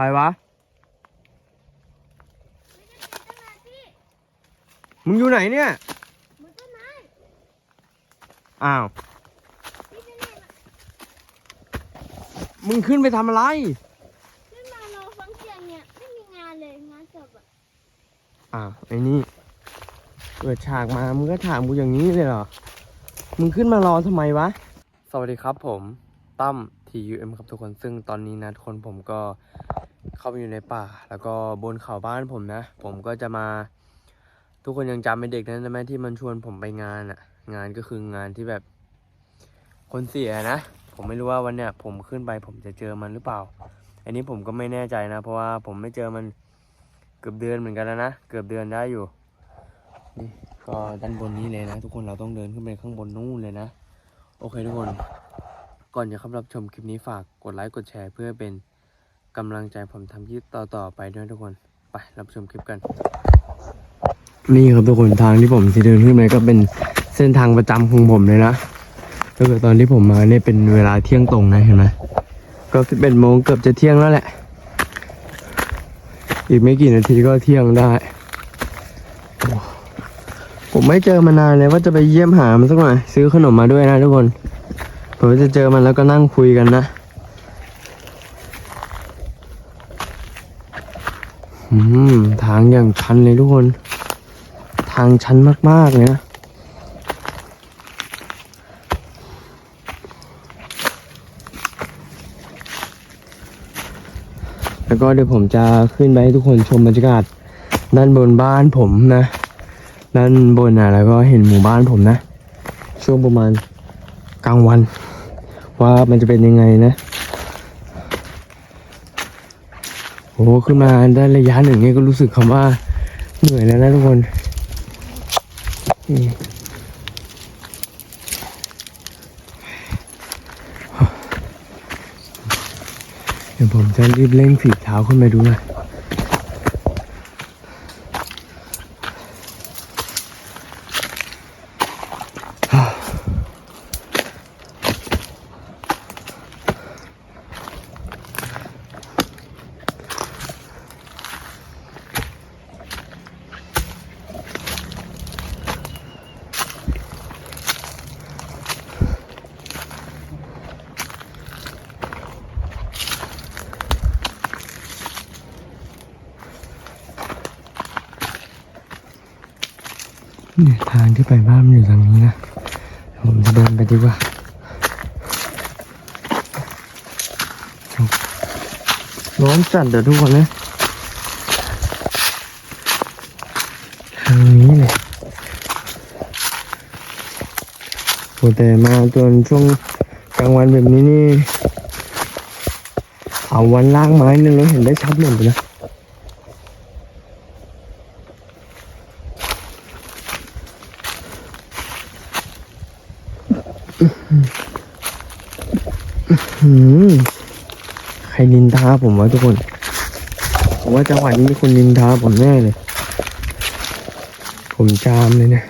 ครวะ มึงอยู่ไหนเนี่ย อ้าว มึงขึ้นไปทำอะไร ขึ้นมารอฟังเสียงเนี่ยไม่มีงานเลยงานศพอะอ้าวไอ้นี่ เปิดฉากมา มึงก็ถามกูอย่างนี้เลยเหรอ มึงขึ้นมารอทำไมวะ สวัสดีครับผมตั้ม TUM ครับทุกคนซึ่งตอนนี้นะทุกคนผมก็ เข้าไปอยู่ในป่า แล้วก็บนเขาบ้านผมนะ ผมก็จะมา ทุกคนยังจำเป็นเด็กนั้นไหมที่มันชวนผมไปงานอะ่ะงานก็คืองานที่แบบ คนเสียนะ ผมไม่รู้ว่าวันเนี้ยผมขึ้นไปผมจะเจอมันหรือเปล่า อันนี้ผมก็ไม่แน่ใจนะ เพราะว่าผมไม่เจอมันเกือบเดือนเหมือนกันแล้วนะ เกือบเดือนได้อยู่ นี่ก็ด้านบนนี้เลยนะ ทุกคนเราต้องเดินขึ้นไปข้างบนนู่นเลยนะ โอเคทุกคน ก่อนจะเข้ารับชมคลิปนี้ฝากกดไลค์กดแชร์เพื่อเป็น กำลังใจผมทำคลิปต่อๆไปด้วยทุกคน ไปรับชมคลิปกัน นี่ครับทุกคนทางที่ผมที่เดินขึ้นไปก็เป็นเส้นทางประจำของผมเลยนะถ้าเกิดตอนที่ผมมาเนี่ยเป็นเวลาเที่ยงตรงนะเห็นไหมก็สิบเอ็ดโมงเกือบจะเที่ยงแล้วแหละ อีกไม่กี่นาทีก็เที่ยงได้ ผมไม่เจอมานานเลยว่าจะไปเยี่ยมหามันสักหน่อยซื้อขนมมาด้วยนะทุกคนผมจะเจอมันแล้วก็นั่งคุยกันนะ อืมทางอย่างชันเลยทุกคน ทางชันมากๆเลยนะแล้วก็เดี๋ยวผมจะขึ้นไปให้ทุกคนชมบรรยากาศด้านบนบ้านผมนะ ด้านบนนะแล้วก็เห็นหมู่บ้านผมนะ ช่วงประมาณกลางวัน ว่ามันจะเป็นยังไงนะ โอ้ขึ้นมาได้ระยะหนึ่งเนี่ยก็รู้สึกคำว่าเหนื่อยแล้วนะทุกคนเดี๋ยวผมจะรีบเร่งฝีเท้าขึ้นไปดูหนะ เนี่ยทางที่ไปบ้านมันอยู่ทางนี้นะ ผมจะเดินไปดีกว่าร้อนจัดเดี๋ยวทุกคนนะทางนี้เลยโหแต่มาจนช่วงกลางวันแบบนี้นี่ เอาวันล่างไม้นึงแล้วเห็นได้ชัดหมดเลยนะ ใครนินทาผมวะทุกคน ผมว่าจังหวะนี้มีคนนินทาผมแน่เลย ผมจามเลยนี่ย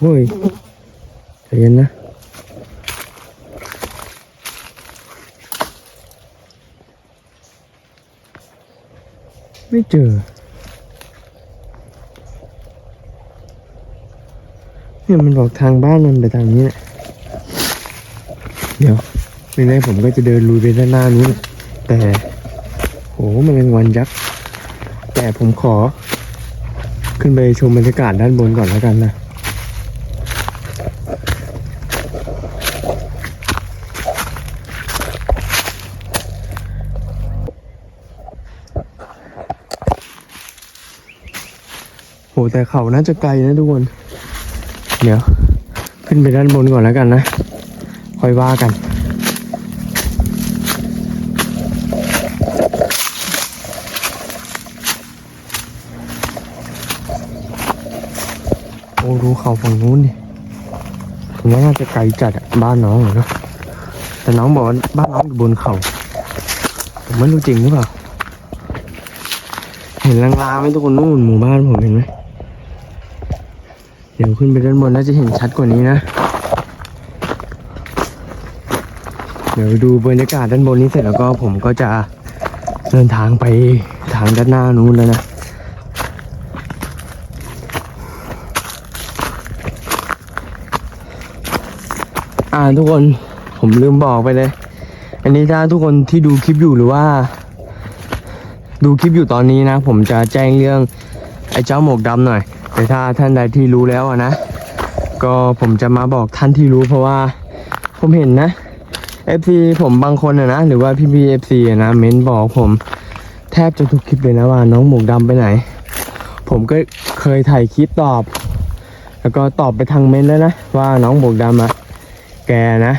เฮ้ยใจเย็นนะไม่เจอเนี่ยมันบอกทางบ้านมันไปทางนี้แหละ เดี๋ยวไม่แน่ผมก็จะเดินลุยไปด้านหน้านู้นแต่โหมันเป็นวันยักษ์แต่ผมขอ ขึ้นไปชมบรรยากาศด้านบนก่อนแล้วกันนะโหแต่เขาน่าจะไกลนะทุกคน เดี๋ยว ขึ้นไปด้านบนก่อนแล้วกันนะ ค่อยว่ากัน โอ้ดูเขาฝั่งนู้นดิผมว่าน่าจะไกลจัดอะบ้านน้องเนาะแต่น้องบอกว่าบ้านน้องอยู่บนเขาผมไม่รู้จริงหรือเปล่า เห็นลางๆไหมทุกคนนู่นหมู่บ้านผมเห็นไหมเดี๋ยวขึ้นไปด้านบนน่าจะเห็นชัดกว่านี้นะ เดี๋ยวดูบรรยากาศด้านบนนี้เสร็จแล้วก็ผมก็จะเดินทางไปทางด้านหน้านู้นแล้วนะอ่าทุกคนผมลืมบอกไปเลย อันนี้ถ้าทุกคนที่ดูคลิปอยู่หรือว่า ดูคลิปอยู่ตอนนี้นะ ผมจะแจ้งเรื่องไอ้เจ้าหมวกดำหน่อย แต่ถ้าท่านใดที่รู้แล้วนะ ก็ผมจะมาบอกท่านที่รู้เพราะว่า ผมเห็นนะ FC ผมบางคนอะนะหรือว่าพี่พี่ FC อะนะเม้นบอกผมแทบจะทุกคลิปเลยนะว่าน้องหมวกดำไปไหน ผมก็เคยถ่ายคลิปตอบ แล้วก็ตอบไปทางเม้นแล้วนะว่าน้องหมวกดำอะแกนะ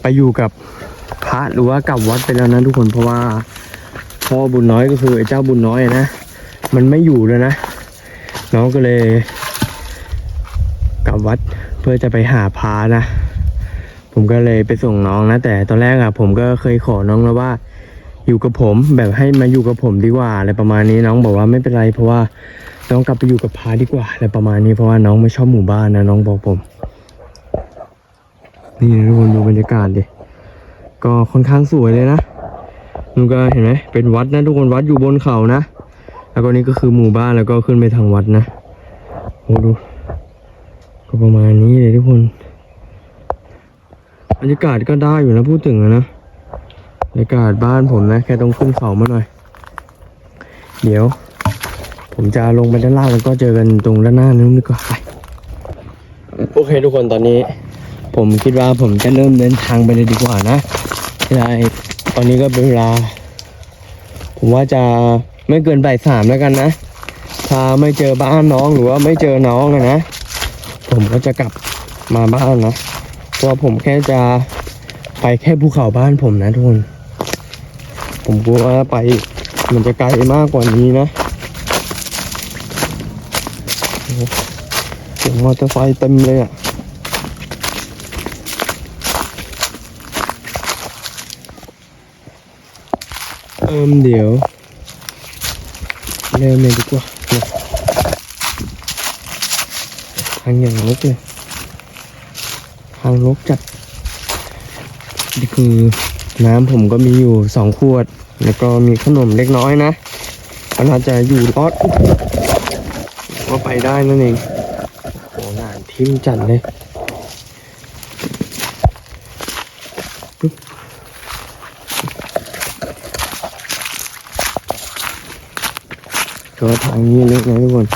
ไปอยู่กับพระหรือว่ากับวัดไปแล้วนะทุกคนเพราะว่าพ่อบุญน้อยก็คือไอ้เจ้าบุญน้อยนะมันไม่อยู่แล้วนะ น้องก็เลยกลับวัดเพื่อจะไปหาพระนะ ผมก็เลยไปส่งน้องนะ แต่ตอนแรกอะผมก็เคยขอน้องแล้วว่า อยู่กับผมแบบให้มาอยู่กับผมดีกว่าอะไรประมาณนี้น้องบอกว่าไม่เป็นไร เพราะว่าน้องกลับไปอยู่กับพระดีกว่าอะไรประมาณนี้เพราะว่าน้องไม่ชอบหมู่บ้านนะน้องบอกผม นี่ทุกคนดูบรรยากาศดิก็ค่อนข้างสวยเลยนะนู่นก็เห็นไหมเป็นวัดนะทุกคนวัดอยู่บนเขานะแล้วก็นี่ก็คือหมู่บ้านแล้วก็ขึ้นไปทางวัดนะโอ้ดูก็ประมาณนี้เลยทุกคน บรรยากาศก็ได้อยู่นะพูดถึงอะนะบรรยากาศบ้านผมนะแค่ต้องขึ้นเขามาหน่อย เดี๋ยว ผมจะลงไปด้านล่างแล้วก็เจอกันตรงด้านหน้านู้นดีกว่าไปโอเคทุกคนตอนนี้ ผมคิดว่าผมจะเริ่มเดินทางไปเลยดีกว่านะได้ตอนนี้ก็เป็นเวลา ผมว่าจะไม่เกินบ่ายสามแล้วกันนะถ้าไม่เจอบ้านน้องหรือว่าไม่เจอน้องอะนะ ผมก็จะกลับมาบ้านนะ เพราะว่าผมแค่จะไปแค่ภูเขาบ้านผมนะทุกคน ผมกลัวว่าไปมันจะไกลมากกว่านี้นะเสียงมอเตอร์ไซค์เต็มเลยอะเอิมเดี๋ยวเริ่มเลยดีกว่าทางอย่างรกเลยางรกจัดนี่คือน้ำผมก็มีอยู่สองขวด แล้วก็มีขนมเล็กน้อยนะก็น่าจะอยู่รอดก็ไปได้นั่นเองโอ้นานทิมจัดเลยก็ทางนี้เล็กนะทุกคน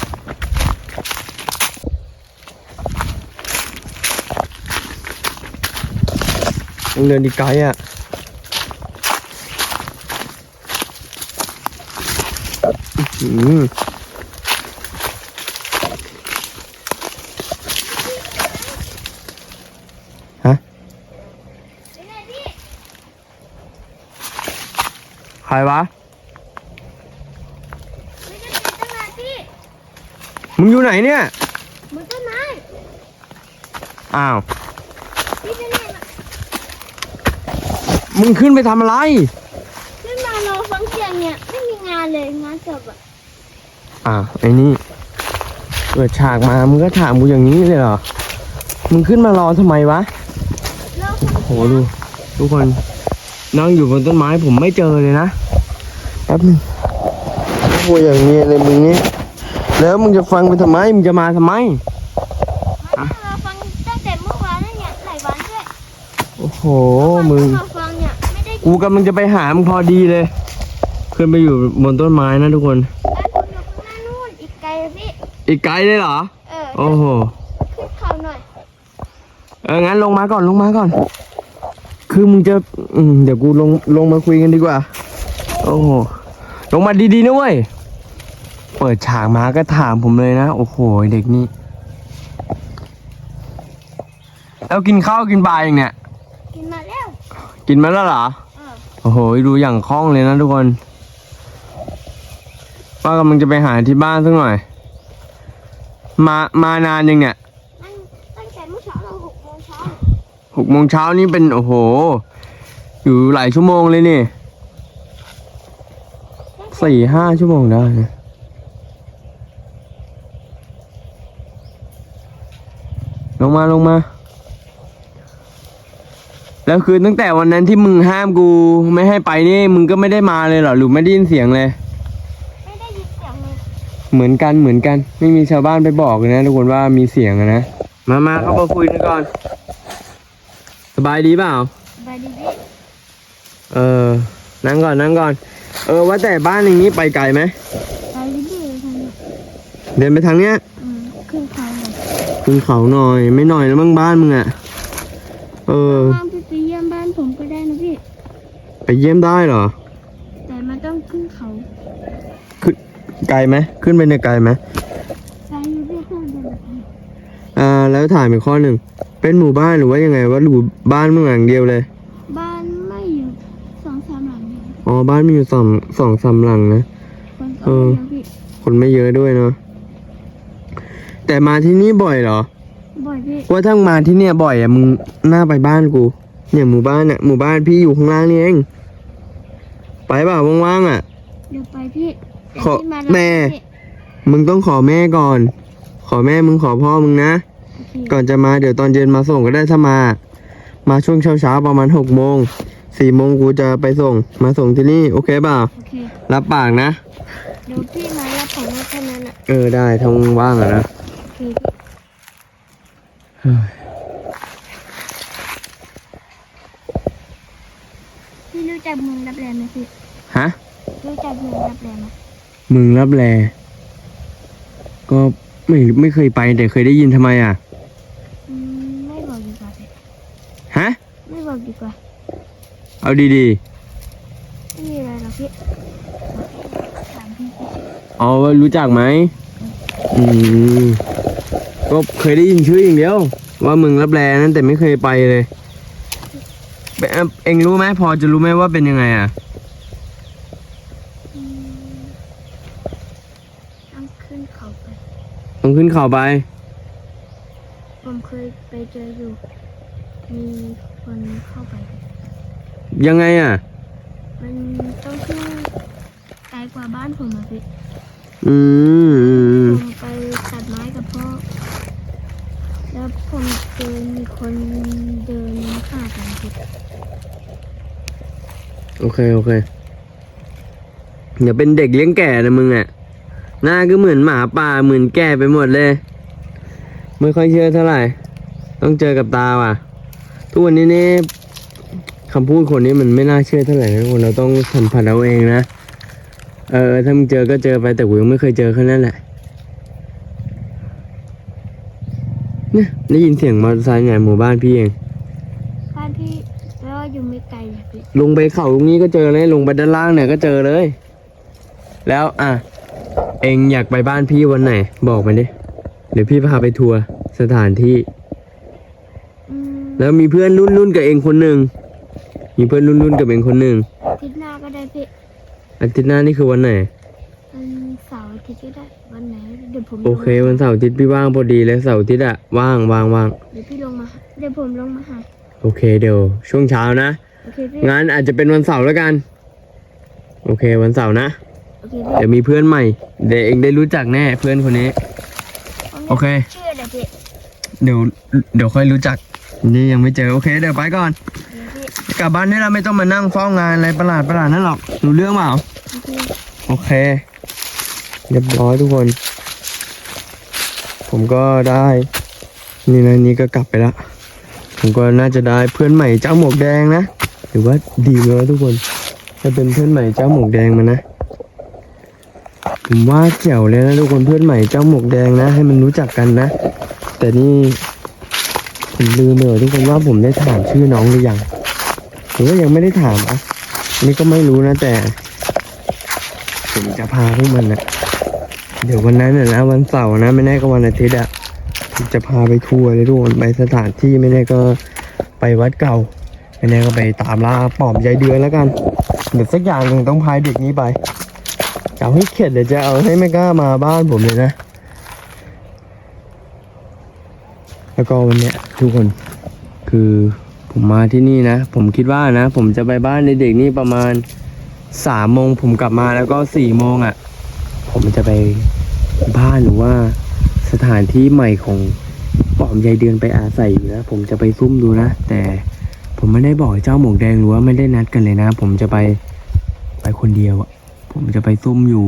ต้อง เดินดีไกลอะอื้อหือฮะเป็นไงพี่ใครวะไม่ได้เป็นตั้งนานพี่มึงอยู่ไหนเนี่ยบนต้นไม้อ้าว พี่จะไหนมา มึงขึ้นไปทำอะไร ขึ้นมารอฟังเสียงเนี่ยไม่มีงานเลยงานศพอะอ้าวไอ้นี่เปิดฉากมามึงก็ถามกูอย่างนี้เลยเหรอ มึงขึ้นมารอทำไมวะรอฟังโหดูทุกคนนั่งอยู่บนต้นไม้ผมไม่เจอเลยนะแป๊บนึงโอ้ยอย่างนี้เลยมึงนี่แล้วมึงจะฟังไปทำไมมึงจะมาทำไมมารอฟังตั้งแต่เมื่อวานนั่นเนี่ยหลายวันด้วยโอ้โห มึงรอฟังเนี่ยไม่ได้ กูกำลังจะไปหามึงพอดีเลย ขึ้นไปอยู่บนต้นไม้นะทุกคน บ้านผมอยู่ข้างหน้านู่นอีกไกลเลยพี่ อีกไกลเลยเหรอ เออ โอ้โห ขึ้นเขาหน่อย เออ งั้นลงมาก่อนลงมาก่อน คือมึงจะอืมเดี๋ยวกูลงลงมาคุยกันดีกว่า โอ้โห ลงมาดีๆนะเว้ย เปิดฉากมาก็ถามผมเลยนะ โอ้โห เด็กนี่ แล้วกินข้าวกินปลาอย่างเนี่ย กินมาแล้ว กินมาแล้วเหรอเออ โอ้โห ดูอย่างคล่องเลยนะทุกคนป้ากำลังจะไปหาที่บ้านสักหน่อย มามานานยังเนี่ยนั่งตั้งแต่เมื่อเช้าเราหกโมงเช้าหกโมงเช้านี่เป็นโอ้โห อยู่หลายชั่วโมงเลยนี่สี่ห้าชั่วโมงได้นะลงมาลงมา แล้วคือตั้งแต่วันนั้นที่มึงห้ามกูไม่ให้ไปนี่มึงก็ไม่ได้มาเลยเหรอหรือไม่ได้ยินเสียงเลย ไม่ได้ยินเสียงเลยเหมือนกันเหมือนกัน ไม่มีชาวบ้านไปบอกเลยนะทุกคนว่ามีเสียงอะนะมามาเข้ามาคุยกันก่อน สบายดีเปล่า บายดีพี่เออ นั่งก่อนนั่งก่อน เออว่าแต่บ้านอย่างนี้ไปไกลไหมบายดีพี่ทางนี้เดินไปทางเนี้ย อืมขึ้นเขาเลยขึ้นเขาหน่อย ไม่หน่อยแล้วมั้งบ้านมึงอะเออว่างพี่ไปเยี่ยมบ้านผมก็ได้นะพี่ ไป เยี่ยมได้เหรอ แต่มันต้องขึ้นเขาขึ้นไกลไหมขึ้นไปเนี่ยไกลไหมบายดีพี่ข้างบนพี่อ่า แล้วถามอีกข้อหนึ่ง เป็นหมู่บ้านหรือว่ายังไงว่าหรือบ้านมึงหลังเดียวเลย บ้านไม่อยู่สองสามหลังเดียวอ๋อบ้านมีอยู่สองสองสามหลังนะ คนก็เออ ไม่เยอะพี่คนไม่เยอะด้วยเนาะแต่มาที่นี่บ่อยเหรอ บ่อยพี่ว่าถ้ามาที่เนี่ยบ่อยอะมึงน่าไปบ้านกู เนี่ยหมู่บ้านอะหมู่บ้านพี่อยู่ข้างล่างนี่เอง ไปเปล่าว่างๆอะเดี๋ยวไปพี่แต่ขอพี่มารับแม่ พี่มึงต้องขอแม่ก่อน ขอแม่มึงขอพ่อมึงนะ โอเคก่อนจะมาเดี๋ยวตอนเย็นมาส่งก็ได้ถ้ามา มาช่วงเช้าเช้าๆประมาณหกโมงสี่โมงกูจะไปส่ง มาส่งที่นี่โอเคเปล่าโอเค รับปากนะ เดี๋ยวพี่มารับผมว่าแค่นั้นอะเออได้ถ้ามึงว่างอะนะ โอเคพี่รู้จักเมืองรับแลไหมพี่ ฮะรู้จักเมืองรับแลไหมมึงรับแลก็ไม่ไม่เคยไปแต่เคยได้ยินทำไมอะ อืมไม่บอกดีกว่าพี่ฮะ ไม่บอกดีกว่าเอาดีไม่มีอะไรหรอกพี่ถามพี่พี่ๆเอาว่ารู้จักไหมอืมก็เคยได้ยินชื่ออย่างเดียว ว่ามึงรับแลนั้นแต่ไม่เคยไปเลยเอ่อเอ็งรู้ไหมพอจะรู้ไหมว่าเป็นยังไงอะ อืมต้องขึ้นเขาไป ต้องขึ้น เขาไป ผมเคยไปเจออยู่ มีคนเข้าไป ยังไงอะ มันต้องขึ้นไกลกว่าบ้านผมอะพี่อืมอืมผมไปตัดไม้กับพ่อ แล้วผมเจอมีคนเดินข้ามกันพี่โอเค โอเคอย่าเป็นเด็กเลี้ยงแก่นะมึงอะ หน้าก็เหมือนหมาป่าเหมือนแก่ไปหมดเลย ไม่ค่อยเชื่อเท่าไหร่ ต้องเจอกับตาว่ะ ทุกวันนี้นี่คำพูดคนนี้มันไม่น่าเชื่อเท่าไหร่นะคนเราต้องสัมผัสเอาเองนะ เออถ้ามึงเจอก็เจอไปแต่กูยังไม่เคยเจอแค่นั้นแหละเนี่ยได้ยินเสียงมอเตอร์ไซค์เนี่ยหมู่บ้านพี่เอง บ้านพี่แล้วอยู่ไม่ไกลเลยพี่ลงไปเขาตรงนี้ก็เจอเลย ลงไปด้านล่างเนี่ยก็เจอเลย แล้วอะ เองอยากไปบ้านพี่วันไหน บอกมาดิ เดี๋ยวพี่พาไปทัวร์สถานที่ อืมแล้วมีเพื่อนรุ่นรุ่นๆกับเองคนหนึ่ง มีเพื่อนรุ่นรุ่นๆกับเองคนหนึ่ง อาทิตย์หน้าก็ได้พี่อาทิตย์หน้านี่คือวันไหน วันเสาร์อาทิตย์ก็ได้ วันไหน เดี๋ยวผมโอเควันเสาร์อาทิตย์พี่ว่างพอดีเลยเสาร์อาทิตย์อะว่างว่างว่างเดี๋ยวพี่ลงมา เดี๋ยวผมลงมาหา โอเคเดี๋ยวช่วงเช้านะ โอเคพี่งั้นอาจจะเป็นวันเสาร์แล้วกัน โอเควันเสาร์นะ โอเคพี่เดี๋ยวมีเพื่อนใหม่ เดี๋ยวเองได้รู้จักแน่เพื่อนคนนี้ โอเค ชื่ออะไรพี่เดี๋ยวเดี๋ยวค่อยรู้จัก นี่ยังไม่เจอโอเค เดี๋ยวไปก่อนเดี๋ยวพี่กลับบ้านนี่เราไม่ต้องมานั่งเฝ้างานอะไรประหลาดประหลาดนั่นหรอกรู้เรื่องเปล่าโอเคโอเค เรียบร้อยทุกคน ผมก็ได้ นี่นะนี่ก็กลับไปละผมก็น่าจะได้เพื่อนใหม่เจ้าหมวกแดงนะหรือว่าดีเลยวะทุกคนถ้าเป็นเพื่อนใหม่เจ้าหมวกแดงมานะ ผมว่าเจ๋วเลยนะทุกคนเพื่อนใหม่เจ้าหมวกแดงนะ ให้มันรู้จักกันนะ แต่นี่ผมลืมเลยทุกคนว่าผมได้ถามชื่อน้องหรือยังผมก็ยังไม่ได้ถามอะนี่ก็ไม่รู้นะแต่ ผมจะพาพวกมันนะเดี๋ยววันนั้นนะวันเสาร์นะไม่แน่ก็วันอาทิตย์อะผมจะพาไปทัวร์เลยทุกคนไปสถานที่ไม่แน่ก็ไปวัดเก่าไม่แน่ก็ไปตามล่าปอบยายเดือนแล้วกันเดี๋ยวสักอย่างหนึ่งต้องพายเด็กนี้ไป เอาให้เข็ดเดี๋ยวจะเอาให้ไม่กล้ามาบ้านผมเลยนะ แล้วก็วันเนี้ยทุกคนคือผมมาที่นี่นะ ผมคิดว่านะ ผมจะไปบ้านในเด็กนี่ประมาณสามโมงผมกลับมาแล้วก็สี่โมงอะ ผมจะไปบ้านหรือว่าสถานที่ใหม่ของปอมยายเดือนไปอาศัยอยู่นะผมจะไปซุ่มดูนะ แต่ผมไม่ได้บอกเจ้าหมวกแดงหรือว่าไม่ได้นัดกันเลยนะ ผมจะไปไปคนเดียวอะ ผมจะไปซุ่มอยู่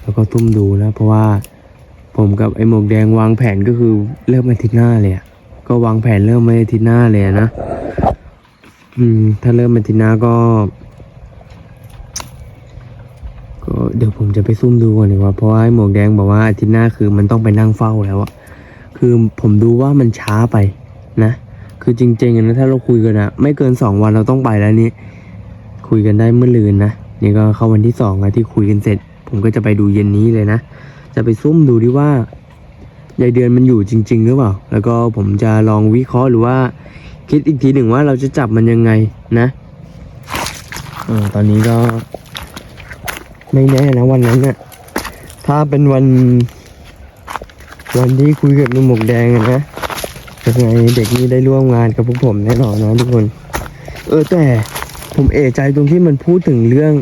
แล้วก็ซุ่มดูนะเพราะว่าผมกับไอ้หมวกแดงวางแผนก็คือเริ่มอาทิตย์หน้าเลยอะก็วางแผนเริ่มไว้อาทิตย์หน้าเลยนะอืม ถ้าเริ่มอาทิตย์หน้าก็ ก็เดี๋ยวผมจะไปซุ่มดูก่อนดีกว่าเพราะว่าไอ้หมวกแดงบอกว่าอาทิตย์หน้าคือมันต้องไปนั่งเฝ้าแล้วอะคือผมดูว่ามันช้าไปนะคือจริงๆนะถ้าเราคุยกันอะไม่เกินสองวันเราต้องไปแล้วนี่คุยกันได้เมื่อลืนนะ นี่ก็เข้าวันที่สองอะที่คุยกันเสร็จ ผมก็จะไปดูเย็นนี้เลยนะ จะไปซุ่มดูดิว่ายายเดือนมันอยู่จริง ๆ หรือเปล่า แล้วก็ผมจะลองวิเคราะห์หรือว่าคิดอีกทีหนึ่งว่าเราจะจับมันยังไงนะอตอนนี้ก็ ไม่แน่นะวันนั้นน่ะถ้าเป็นวันวันที่คุยกับนุ่มหมกแดงอะนะยังไงเด็กนี่ได้ร่วมงานกับพวกผมแน่นอนนะทุกคน เออแต่ผมเอะใจตรงที่มันพูดถึงเรื่อง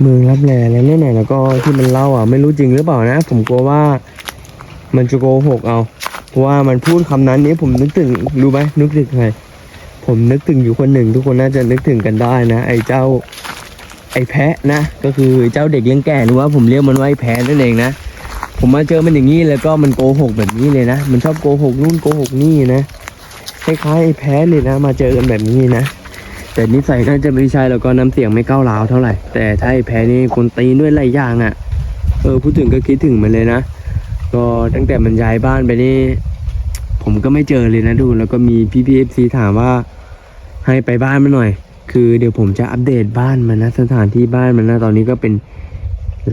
เมืองรับแลแล้วเนี่ยแล้วก็ที่มันเล่าอะไม่รู้จริงหรือเปล่านะ ผมกลัวว่ามันจะโกหกเอาเพราะว่ามันพูดคำนั้นนี้ผมนึกถึงรู้ไหมนึกถึงใครผมนึกถึงอยู่คนหนึ่ง ทุกคนน่าจะนึกถึงกันได้นะ ไอ้เจ้า ไอ้แพะนะ ก็คือเจ้าเด็กเลี้ยงแก่หรือว่าผมเรียกมันว่าไอ้แพะนั่นเองนะผมมาเจอมันอย่างนี้แล้วก็มันโกหกแบบนี้เลยนะมันชอบโกหกนู่นโกหกนี่นะคล้ายๆไอ้แพะเลยนะ มาเจอกันแบบนี้นะ แต่นิสัยน่าจะไม่ใช่แล้วก็น้ำเสียงไม่ก้าวร้าวเท่าไหร่ แต่ถ้าไอ้แพะนี่คนตีด้วยหลายอย่างอะ่ะ เออพูดถึงก็คิดถึงมันเลยนะ ก็ตั้งแต่มันย้ายบ้านไปนี่ ผมก็ไม่เจอเลยนะดู แล้วก็มีพี่พีเอฟซีถามว่า ให้ไปบ้านมันหน่อย คือเดี๋ยวผมจะอัปเดตบ้านมันนะสถานที่บ้านมันนะตอนนี้ก็เป็น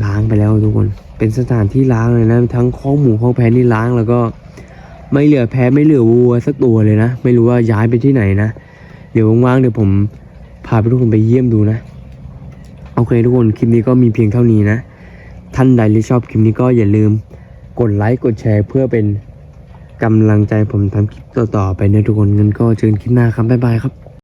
ล้างไปแล้วทุกคน เป็นสถานที่ล้างเลยนะ ทั้งข้อหมูข้อแพะนี่ล้างแล้วก็ ไม่เหลือแพะไม่เหลือวัวสักตัวเลยนะ ไม่รู้ว่าย้ายไปที่ไหนนะ เดี๋ยวว่างๆเดี๋ยวผมพาทุกคนไปเยี่ยมดูนะ โอเคทุกคนคลิปนี้ก็มีเพียงเท่านี้นะ ท่านใดที่ชอบคลิปนี้ก็อย่าลืมกดไลค์กดแชร์เพื่อเป็นกำลังใจผมทำคลิปต่อๆไปนะทุกคนงั้นก็เจอกันคลิปหน้าครับบ๊ายบายครับ